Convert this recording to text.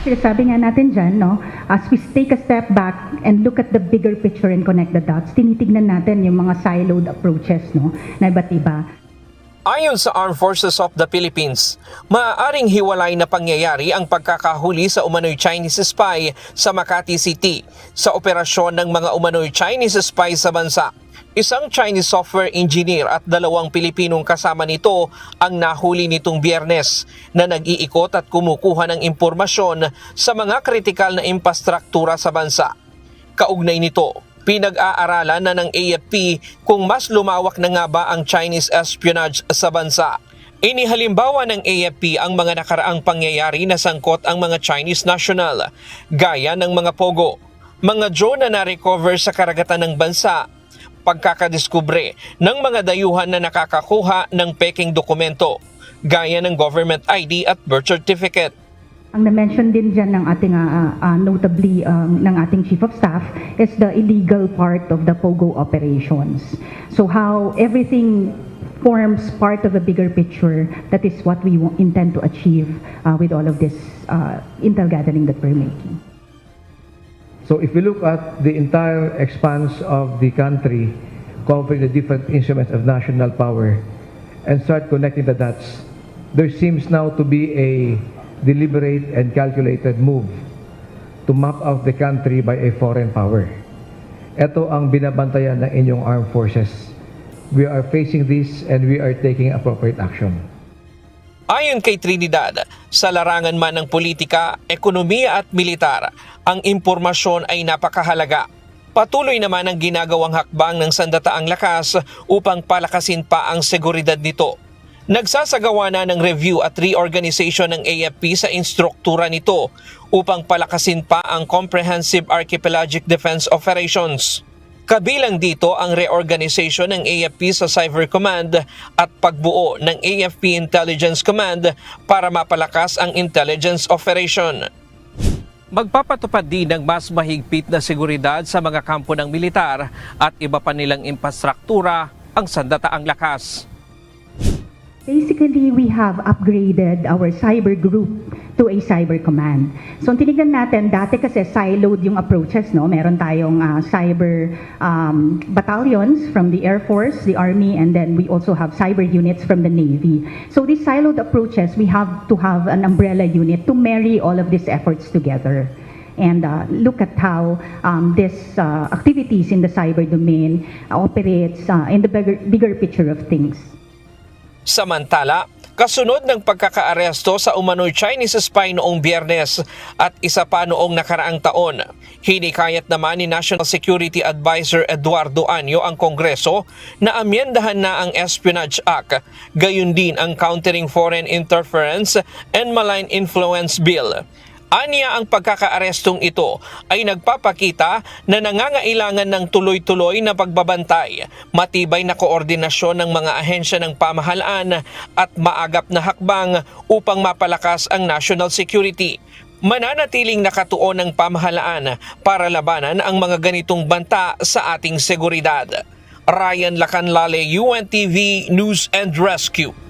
Sabi nga natin dyan, no, as we take a step back and look at the bigger picture and connect the dots, tinitignan natin yung mga siloed approaches no, na iba't iba. Ayon sa Armed Forces of the Philippines, maaaring hiwalay na pangyayari ang pagkakahuli sa umano'y Chinese spy sa Makati City sa operasyon ng mga umano'y Chinese spy sa bansa. Isang Chinese software engineer at dalawang Pilipinong kasama nito ang nahuli nitong biyernes na nag-iikot at kumukuha ng impormasyon sa mga kritikal na infrastruktura sa bansa. Kaugnay nito, pinag-aaralan na ng AFP kung mas lumawak na nga ba ang Chinese espionage sa bansa. Inihalimbawa ng AFP ang mga nakaraang pangyayari na sangkot ang mga Chinese national, gaya ng mga pogo, mga drone na na-recover sa karagatan ng bansa, pagkakadiskubre ng mga dayuhan na nakakakuha ng peking dokumento, gaya ng government ID at birth certificate. Ang na-mention din dyan ng ating, ah, ah, notably um, ng ating Chief of Staff, is the illegal part of the POGO operations. So how everything forms part of a bigger picture, that is what we intend to achieve uh, with all of this uh, intel gathering that we're making. So if we look at the entire expanse of the country, covering the different instruments of national power, and start connecting the dots, there seems now to be a deliberate and calculated move to map out the country by a foreign power. Ito ang binabantayan ng inyong armed forces. We are facing this and we are taking appropriate action. Ayon kay Trinidad, sa larangan man ng politika, ekonomiya at militar, ang impormasyon ay napakahalaga. Patuloy naman ang ginagawang hakbang ng sandataang lakas upang palakasin pa ang seguridad nito. Nagsasagawa na ng review at reorganization ng AFP sa instruktura nito upang palakasin pa ang Comprehensive Archipelagic Defense Operations. Kabilang dito ang reorganization ng AFP sa Cyber Command at pagbuo ng AFP Intelligence Command para mapalakas ang intelligence operation. Magpapatupad din ng mas mahigpit na seguridad sa mga kampo ng militar at iba pa nilang infrastruktura ang sandataang lakas. Basically, we have upgraded our cyber group to a cyber command. So, tinignan natin, dati kasi siloed yung approaches, no? Meron tayong ah, cyber um, battalions from the Air Force, the Army, and then we also have cyber units from the Navy. So, these siloed approaches, we have to have an umbrella unit to marry all of these efforts together. And uh, look at how um, this uh, activities in the cyber domain operates uh, in the bigger, bigger picture of things. Samantala, kasunod ng pagkakaaresto sa umano'y Chinese spy noong biyernes at isa pa noong nakaraang taon, hinikayat naman ni National Security Advisor Eduardo Anyo ang Kongreso na amyendahan na ang Espionage Act, gayon din ang Countering Foreign Interference and Malign Influence Bill. Aniya ang pagkakaarestong ito ay nagpapakita na nangangailangan ng tuloy-tuloy na pagbabantay, matibay na koordinasyon ng mga ahensya ng pamahalaan at maagap na hakbang upang mapalakas ang national security. Mananatiling nakatuon ng pamahalaan para labanan ang mga ganitong banta sa ating seguridad. Ryan Lacanlale, UNTV News and Rescue.